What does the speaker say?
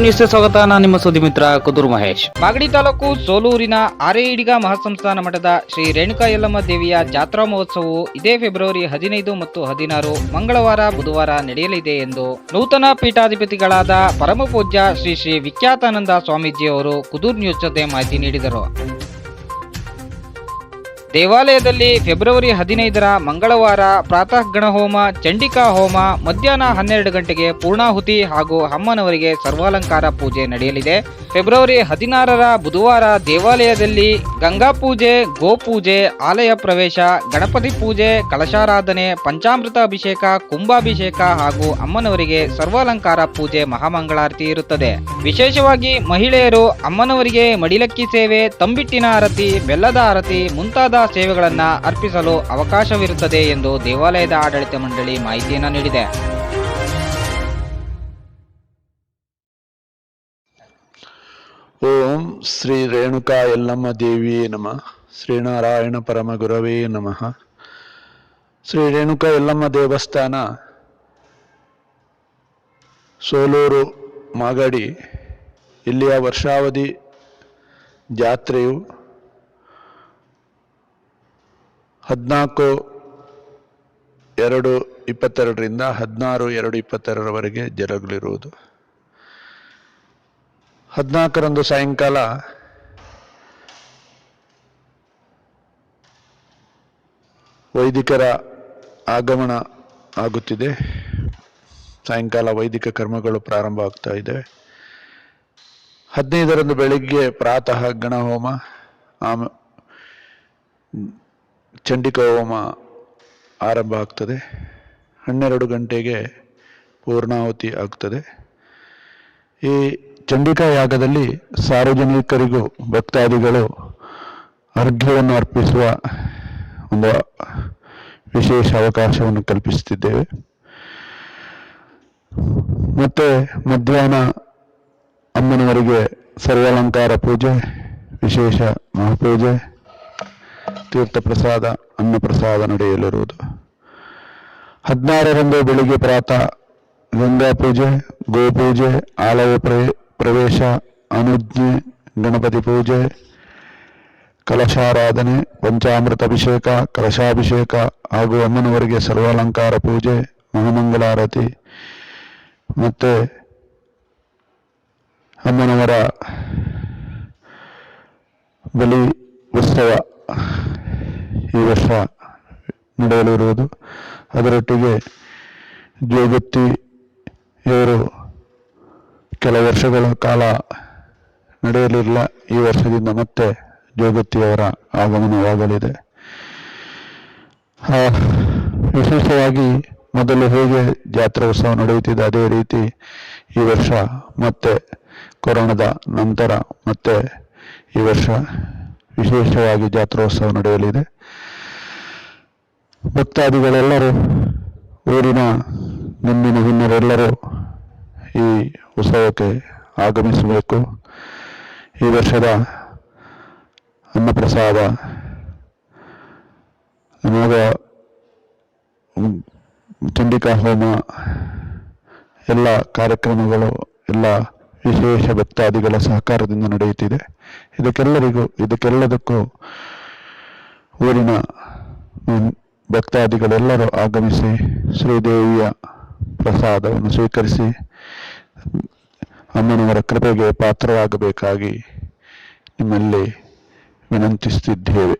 ನ್ಯೂಸ್ಗೆ ಸ್ವಾಗತ. ನಾನು ನಿಮ್ಮ ಸುದ್ದಿ ಮಿತ್ರ ಕುದುರು ಮಹೇಶ್. ಮಾಗಡಿ ತಾಲೂಕು ಸೋಲೂರಿನ ಆರೇಯಿಡಿಗ ಮಹಾಸಂಸ್ಥಾನ ಮಠದ ಶ್ರೀ ರೇಣುಕಾ ಯಲ್ಲಮ್ಮ ದೇವಿಯ ಜಾತ್ರಾ ಮಹೋತ್ಸವವು ಇದೇ ಫೆಬ್ರವರಿ ಹದಿನೈದು ಮತ್ತು ಹದಿನಾರು ಮಂಗಳವಾರ, ಬುಧವಾರ ನಡೆಯಲಿದೆ ಎಂದು ನೂತನ ಪೀಠಾಧಿಪತಿಗಳಾದ ಪರಮಪೂಜ್ಯ ಶ್ರೀ ಶ್ರೀ ವಿಖ್ಯಾತಾನಂದ ಸ್ವಾಮೀಜಿಯವರು ಕುದುರ್ ನ್ಯೂಸ್ ಜೊತೆ ಮಾಹಿತಿ ನೀಡಿದರು. ದೇವಾಲಯದಲ್ಲಿ ಫೆಬ್ರವರಿ ಹದಿನೈದರ ಮಂಗಳವಾರ ಪ್ರಾತಃ ಗಣಹೋಮ ಚಂಡಿಕಾ ಹೋಮ, ಮಧ್ಯಾಹ್ನ ಹನ್ನೆರಡು ಗಂಟೆಗೆ ಪೂರ್ಣಾಹುತಿ ಹಾಗೂ ಅಮ್ಮನವರಿಗೆ ಸರ್ವಾಲಂಕಾರ ಪೂಜೆ ನಡೆಯಲಿದೆ. ಫೆಬ್ರವರಿ ಹದಿನಾರರ ಬುಧವಾರ ದೇವಾಲಯದಲ್ಲಿ ಗಂಗಾ ಪೂಜೆ ಗೋಪೂಜೆ ಆಲಯ ಪ್ರವೇಶ, ಗಣಪತಿ ಪೂಜೆ, ಕಲಶಾರಾಧನೆ, ಪಂಚಾಮೃತ ಅಭಿಷೇಕ, ಕುಂಭಾಭಿಷೇಕ ಹಾಗೂ ಅಮ್ಮನವರಿಗೆ ಸರ್ವಾಲಂಕಾರ ಪೂಜೆ ಮಹಾಮಂಗಳಾರತಿ ಇರುತ್ತದೆ. ವಿಶೇಷವಾಗಿ ಮಹಿಳೆಯರು ಅಮ್ಮನವರಿಗೆ ಮಡಿಲಕ್ಕಿ ಸೇವೆ, ತಂಬಿಟ್ಟಿನ ಆರತಿ, ಬೆಲ್ಲದ ಆರತಿ, ಮುಂತಾದ ಸೇವೆಗಳನ್ನು ಅರ್ಪಿಸಲು ಅವಕಾಶವಿರುತ್ತದೆ ಎಂದು ದೇವಾಲಯದ ಆಡಳಿತ ಮಂಡಳಿ ಮಾಹಿತಿಯನ್ನು ನೀಡಿದೆ. ಓಂ ಶ್ರೀ ರೇಣುಕಾ ಯಲ್ಲಮ್ಮ ದೇವಿಯೇ ನಮಃ ಶ್ರೀನಾರಾಯಣ ಪರಮ ಗುರವೇ ನಮಃ. ಶ್ರೀ ರೇಣುಕಾ ಯಲ್ಲಮ್ಮ ದೇವಸ್ಥಾನ, ಸೋಲೂರು, ಮಾಗಡಿ, ಇಲ್ಲಿಯ ವರ್ಷಾವಧಿ ಜಾತ್ರೆಯು ಹದಿನಾಲ್ಕು, ಎರಡು, ಇಪ್ಪತ್ತೆರಡರಿಂದ ಹದಿನಾರು, ಎರಡು, ಇಪ್ಪತ್ತೆರಡರವರೆಗೆ ಜರಗಲಿರುವುದು. ಹದಿನಾಲ್ಕರಂದು ಸಾಯಂಕಾಲ ವೈದಿಕರ ಆಗಮನ ಆಗುತ್ತಿದೆ. ಸಾಯಂಕಾಲ ವೈದಿಕ ಕರ್ಮಗಳು ಪ್ರಾರಂಭ ಆಗ್ತಾ ಇದೆ. ಹದಿನೈದರಂದು ಬೆಳಿಗ್ಗೆ ಪ್ರಾತಃ ಗಣಹೋಮ, ಆಮ ಚಂಡಿಕಾ ಹೋಮ ಆರಂಭ ಆಗ್ತದೆ. ಹನ್ನೆರಡು ಗಂಟೆಗೆ ಪೂರ್ಣಾಹುತಿ ಆಗ್ತದೆ. ಈ ಚಂಡಿಕಾ ಯಾಗದಲ್ಲಿ ಸಾರ್ವಜನಿಕರಿಗೂ ಭಕ್ತಾದಿಗಳು ಅರ್ಘ್ಯವನ್ನು ಅರ್ಪಿಸುವ ಒಂದು ವಿಶೇಷ ಅವಕಾಶವನ್ನು ಕಲ್ಪಿಸುತ್ತಿದ್ದೇವೆ. ಮತ್ತೆ ಮಧ್ಯಾಹ್ನ ಅಮ್ಮನವರಿಗೆ ಸರ್ವಾಲಂಕಾರ ಪೂಜೆ, ವಿಶೇಷ ಮಹಾಪೂಜೆ ತೀರ್ಥ ಪ್ರಸಾದ ಅನ್ನ ಪ್ರಸಾದ ನಡೆಯಲಿರುವುದು. ಹದಿನಾರರಂದು ಬೆಳಿಗ್ಗೆ ಪ್ರಾತಃ, ಗಂಗಾ ಪೂಜೆ ಗೋಪೂಜೆ ಆಲಯ ಪ್ರವೇ- ಪ್ರವೇಶ, ಅನುಜ್ಞೆ, ಗಣಪತಿ ಪೂಜೆ, ಕಲಶಾರಾಧನೆ, ಪಂಚಾಮೃತ ಅಭಿಷೇಕ, ಕಲಶಾಭಿಷೇಕ ಹಾಗೂ ಅಮ್ಮನವರಿಗೆ ಸರ್ವಾಲಂಕಾರ ಪೂಜೆ, ಮಹಾಮಂಗಳಾರತಿ ಮತ್ತೆ ಅಮ್ಮನವರ ಬಲಿ ಉತ್ಸವ ಈ ವರ್ಷ ನಡೆಯಲಿರುವುದು ಅದರೊಟ್ಟಿಗೆ ಜೋಗತ್ತಿ ಇವರು ಕೆಲ ವರ್ಷಗಳ ಕಾಲ ನಡೆಯಲಿಲ್ಲ. ಈ ವರ್ಷದಿಂದ ಮತ್ತೆ ಜೋಗತ್ತಿಯವರ ಆಗಮನವಾಗಲಿದೆ. ವಿಶೇಷವಾಗಿ ಮೊದಲು ಹೇಗೆ ಜಾತ್ರಾ ಉತ್ಸವ ನಡೆಯುತ್ತಿದೆ ಅದೇ ರೀತಿ ಈ ವರ್ಷ ಮತ್ತೆ ಕೊರೋನಾದ ನಂತರ ಮತ್ತೆ ಈ ವರ್ಷ ವಿಶೇಷವಾಗಿ ಜಾತ್ರೋತ್ಸವ ನಡೆಯಲಿದೆ. ಭಕ್ತಾದಿಗಳೆಲ್ಲರೂ ಊರಿನ ಮುಂದಿನ ಹಿನ್ನರೆಲ್ಲರೂ ಈ ಉತ್ಸವಕ್ಕೆ ಆಗಮಿಸಬೇಕು. ಈ ವರ್ಷದ ಅನ್ನಪ್ರಸಾದ ನಮಗ ಚಂಡಿಕಾ ಹೋಮ ಎಲ್ಲ ಕಾರ್ಯಕ್ರಮಗಳು, ಎಲ್ಲ ವಿಶೇಷ ಭಕ್ತಾದಿಗಳ ಸಹಕಾರದಿಂದ ನಡೆಯುತ್ತಿದೆ. ಇದಕ್ಕೆಲ್ಲರಿಗೂ, ಇದಕ್ಕೆಲ್ಲದಕ್ಕೂ ಊರಿನ ಭಕ್ತಾದಿಗಳೆಲ್ಲರೂ ಆಗಮಿಸಿ ಶ್ರೀದೇವಿಯ ಪ್ರಸಾದವನ್ನು ಸ್ವೀಕರಿಸಿ ಅಮ್ಮನವರ ಕೃಪೆಗೆ ಪಾತ್ರರಾಗಬೇಕಾಗಿ ನಿಮ್ಮಲ್ಲಿ ವಿನಂತಿಸುತ್ತಿದ್ದೇವೆ.